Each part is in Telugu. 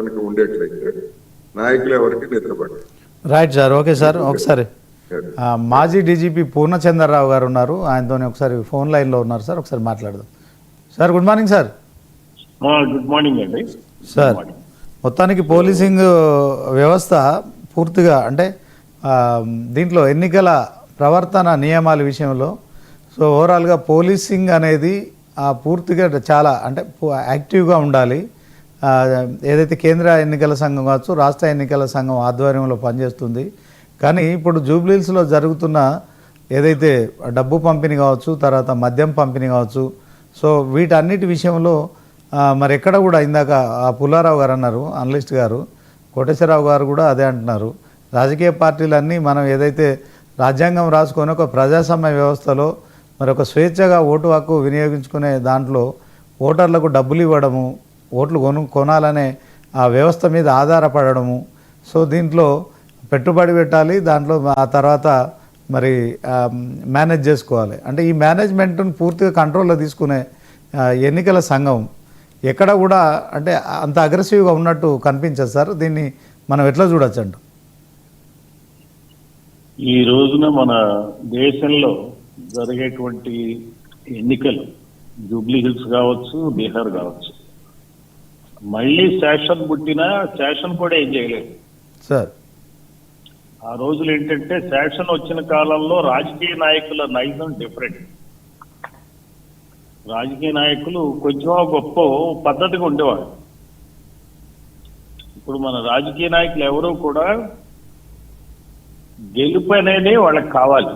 కనుక ఉండేట్లయితే నాయకులు ఎవరికి నిద్రపడరు రైట్ సార్ ఓకే సార్ ఒకసారి. ఆ, మాజీ డీజీపీ పూర్ణచంద్రరావు గారు ఉన్నారు. ఆయనతో ఒకసారి ఫోన్ లైన్లో ఉన్నారు సార్ ఒకసారి మాట్లాడదాం. Sir good morning sir good morning అండి. సార్ మొత్తానికి పోలీసింగ్ వ్యవస్థ పూర్తిగా అంటే ఆ, దీంట్లో ఎన్నికల ప్రవర్తన నియమాల విషయంలో సో ఓవరాల్గా పోలీసింగ్ అనేది ఆ, పూర్తిగా చాలా అంటే యాక్టివ్గా ఉండాలి. ఏదైతే కేంద్ర ఎన్నికల సంఘం కావచ్చు రాష్ట్ర ఎన్నికల సంఘం ఆధ్వర్యంలో పనిచేస్తుంది. కానీ ఇప్పుడు జూబ్లీల్స్లో జరుగుతున్న ఏదైతే డబ్బు పంపిణీ కావచ్చు తర్వాత మద్యం పంపిణీ కావచ్చు సో వీటన్నిటి విషయంలో మరి ఎక్కడ కూడా ఇందాక ఆ పుల్లారావు గారు అన్నారు అనలిస్ట్ గారు కోటేశ్వరరావు గారు కూడా అదే అంటున్నారు. రాజకీయ పార్టీలన్నీ మనం ఏదైతే రాజ్యాంగం రాసుకొని ఒక ప్రజాస్వామ్య వ్యవస్థలో మరి ఒక స్వేచ్ఛగా ఓటు హక్కు వినియోగించుకునే దాంట్లో ఓటర్లకు డబ్బులు ఇవ్వడము ఓట్లు కొను కొనాలనే ఆ వ్యవస్థ మీద ఆధారపడము సో దీంట్లో పెట్టుబడి పెట్టాలి దాంట్లో ఆ తర్వాత మరి మేనేజ్ చేసుకోవాలి. అంటే ఈ మేనేజ్మెంట్ను పూర్తిగా కంట్రోల్లో తీసుకునే ఎన్నికల సంఘం ఎక్కడ కూడా అంటే అంత అగ్రెసివ్గా ఉన్నట్టు కనిపించదు సార్. దీన్ని మనం ఎట్లా చూడొచ్చు అంట ఈ రోజున మన దేశంలో జరిగేటువంటి ఎన్నికలు జూబ్లీ హిల్స్ కావచ్చు బీహార్ కావచ్చు మళ్ళీ శాసన్ పుట్టినా శాసన్ కూడా ఏం చేయలేదు. సార్. ఆ రోజులు ఏంటంటే శాసన్ వచ్చిన కాలంలో రాజకీయ నాయకుల నైజం డిఫరెంట్ రాజకీయ నాయకులు కొంచెం గొప్ప పద్ధతిగా ఉండేవాడు ఇప్పుడు మన రాజకీయ నాయకులు ఎవరు కూడా గెలుపు అనేది వాళ్ళకి కావాలి.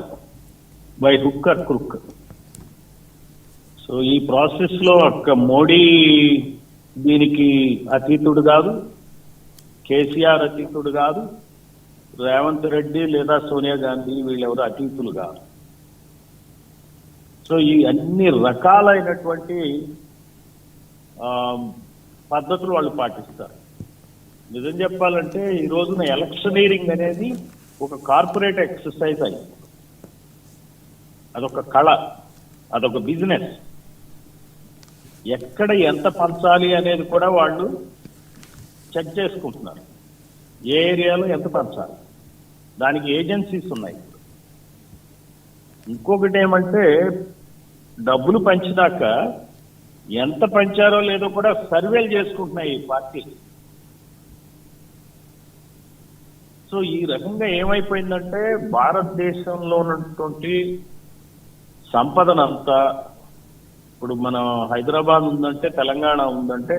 బై హుక్ క్రుక్ సో ఈ ప్రాసెస్లో ఒక్క మోడీ దీనికి అతీతుడు కాదు కేసీఆర్ అతీతుడు కాదు రేవంత్ రెడ్డి లేదా సోనియా గాంధీ వీళ్ళెవరు అతీతులు కాదు. సో ఈ అన్ని రకాలైనటువంటి పద్ధతులు వాళ్ళు పాటిస్తారు. నిజం చెప్పాలంటే ఈ రోజున ఎలక్షనీరింగ్ అనేది ఒక కార్పొరేట్ ఎక్సర్సైజ్ అయింది అదొక కళ అదొక బిజినెస్. ఎక్కడ ఎంత పంచాలి అనేది కూడా వాళ్ళు చెక్ చేసుకుంటున్నారు. ఏ ఏరియాలో ఎంత పంచాలి? దానికి ఏజెన్సీస్ ఉన్నాయి. ఇంకొకటి ఏమంటే డబ్బులు పంచినాక ఎంత పంచారో లేదో కూడా సర్వేలు చేసుకుంటున్నాయి ఈ సో ఈ రకంగా ఏమైపోయిందంటే భారతదేశంలో ఉన్నటువంటి సంపదనంతా ఇప్పుడు మన హైదరాబాద్ ఉందంటే తెలంగాణ ఉందంటే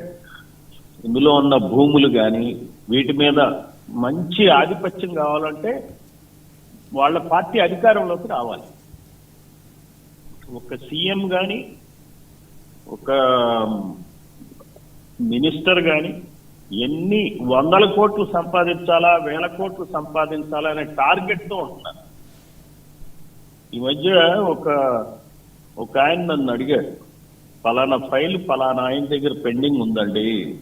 ఇందులో ఉన్న భూములు కానీ వీటి మీద మంచి ఆధిపత్యం కావాలంటే వాళ్ళ పార్టీ అధికారంలోకి రావాలి. ఒక సీఎం కానీ ఒక మినిస్టర్ కానీ ఎన్ని వందల కోట్లు సంపాదించాలా వేల కోట్లు సంపాదించాలా అనే టార్గెట్తో ఉంటున్నారు. ఈ మధ్య ఒక ఒక ఆయన నన్ను అడిగాడు ఫలానా ఫైల్ ఫలానా ఆయన దగ్గర పెండింగ్ ఉందండి.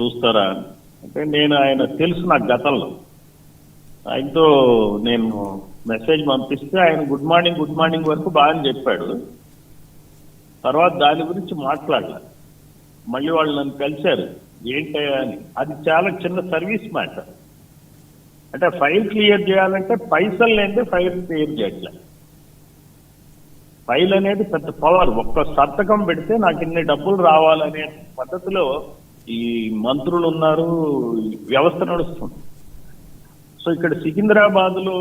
చూస్తారా? అని. అంటే నేను ఆయన తెలుసు నాకు గతంలో. ఆయనతో నేను మెసేజ్ పంపిస్తే ఆయన గుడ్ మార్నింగ్ గుడ్ మార్నింగ్ వరకు బాగా చెప్పాడు. తర్వాత దాని గురించి మాట్లాడలే. మళ్ళీ వాళ్ళు నన్ను కలిశారు. ఏంటయ్యా అని. అది చాలా చిన్న సర్వీస్ మ్యాటర్. అంటే ఫైల్ క్లియర్ చేయాలంటే పైసలు లేనిదే ఫైల్ క్లియర్ చేయట్లే. ఫైల్ అనేది పెద్ద పవర్. ఒక్క సంతకం పెడితే నాకు ఇన్ని డబ్బులు రావాలనే పద్ధతిలో ఈ మంత్రులు ఉన్నారు వ్యవస్థ నడుస్తుంది. సో ఇక్కడ సికింద్రాబాద్లో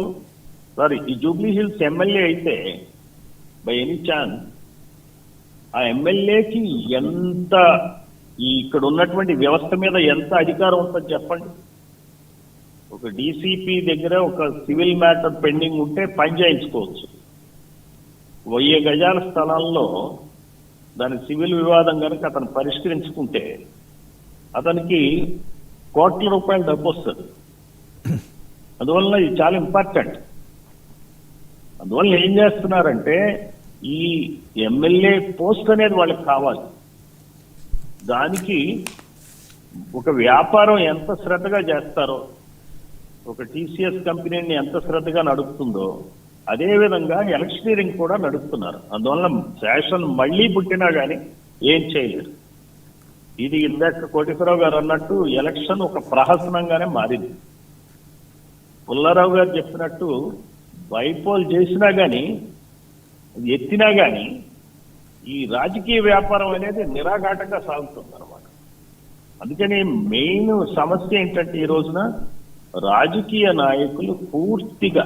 సారీ ఈ జూబ్లీ హిల్స్ ఎమ్మెల్యే అయితే బై ఎనీ ఛాన్స్ ఆ ఎమ్మెల్యేకి ఎంత ఈ ఇక్కడ ఉన్నటువంటి వ్యవస్థ మీద ఎంత అధికారం ఉంటుందో చెప్పండి. ఒక డీసీపీ దగ్గర ఒక సివిల్ మ్యాటర్ పెండింగ్ ఉంటే పని చేయించుకోవచ్చు. వెయ్యి గజాల స్థలంలో దాని సివిల్ వివాదం కనుక అతను పరిష్కరించుకుంటే అతనికి కోట్ల రూపాయల డబ్బు వస్తుంది. అందువలన ఇది చాలా ఇంపార్టెంట్. అందువల్ల ఏం చేస్తున్నారంటే ఈ ఎమ్మెల్యే పోస్ట్ అనేది వాళ్ళకి కావాలి. దానికి ఒక వ్యాపారం ఎంత శ్రద్ధగా చేస్తారో ఒక టీసీఎస్ కంపెనీని ఎంత శ్రద్ధగా నడుపుతుందో అదే విధంగా ఎలక్షనీరింగ్ కూడా నడుపుతున్నారు. అందువల్ల శాసనం మళ్ళీ పుట్టినా గానీ ఏం చేయలేరు. ఇది ఇందాక కోటేశ్వరరావు గారు అన్నట్టు ఎలక్షన్ ఒక ప్రహసనంగానే మారింది. పుల్లారావు గారు చెప్పినట్టు బైపోల్ చేసినా గాని ఎత్తినా కానీ ఈ రాజకీయ వ్యాపారం అనేది నిరాఘాటంగా సాగుతుంది అనమాట అందుకని మెయిన్ సమస్య ఏంటంటే ఈ రోజున రాజకీయ నాయకులు పూర్తిగా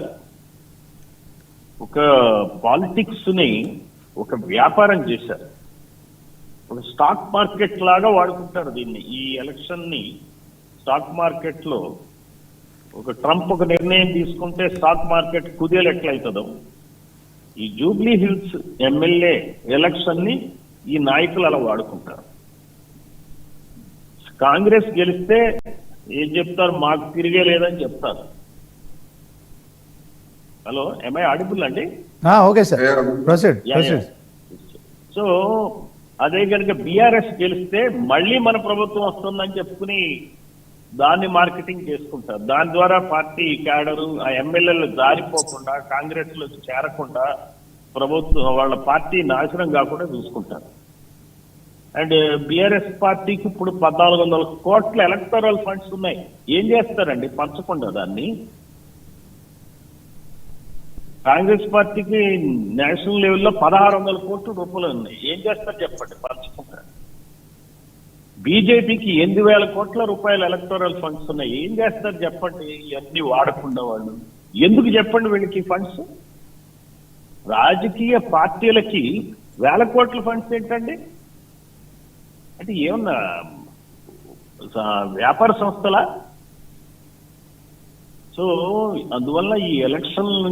ఒక పాలిటిక్స్ని ఒక వ్యాపారం చేశారు. ఒక స్టాక్ మార్కెట్ లాగా వాడుకుంటారు దీన్ని. ఈ ఎలక్షన్ని స్టాక్ మార్కెట్లో ఒక ట్రంప్ ఒక నిర్ణయం తీసుకుంటే స్టాక్ మార్కెట్ కుదేలు ఎట్లయితుందో ఈ జూబ్లీ హిల్స్ ఎమ్మెల్యే ఎలక్షన్ని ఈ నాయకులు అలా వాడుకుంటారు. కాంగ్రెస్ గెలిస్తే ఏం చెప్తారు? మాకు తిరిగే లేదని చెప్తారు. హలో ఎంఐ ఆడిబుల్ అండి? ఆ, okay sir. Proceed. Proceed so అదే కనుక బీఆర్ఎస్ గెలిస్తే మళ్ళీ మన ప్రభుత్వం వస్తుందని చెప్పుకుని దాన్ని మార్కెటింగ్ చేసుకుంటారు. దాని ద్వారా పార్టీ క్యాడరు ఆ ఎమ్మెల్యేలు జారిపోకుండా కాంగ్రెస్లో చేరకుండా ప్రభుత్వం వాళ్ళ పార్టీ నాశనం కాకుండా చూసుకుంటారు. అండ్ బీఆర్ఎస్ పార్టీకి ఇప్పుడు పద్నాలుగు వందల కోట్ల ఎలక్టరల్ ఫండ్స్ ఉన్నాయి. ఏం చేస్తారండి? పంచకుండా దాన్ని? కాంగ్రెస్ పార్టీకి నేషనల్ లెవెల్లో పదహారు వందల కోట్ల రూపాయలు ఉన్నాయి. ఏం చేస్తారు చెప్పండి పంచుకుంటారు? బీజేపీకి ఎనిమిది వేల కోట్ల రూపాయల ఎలక్టోరల్ ఫండ్స్ ఉన్నాయి. ఏం చేస్తారు చెప్పండి? ఇవన్నీ వాడకుండా వాళ్ళు. ఎందుకు చెప్పండి వీళ్ళకి ఫండ్స్? రాజకీయ పార్టీలకి వేల కోట్ల ఫండ్స్ ఏంటండి? అంటే ఏమన్నా వ్యాపార సంస్థలా? సో అందువల్ల ఈ ఎలక్షన్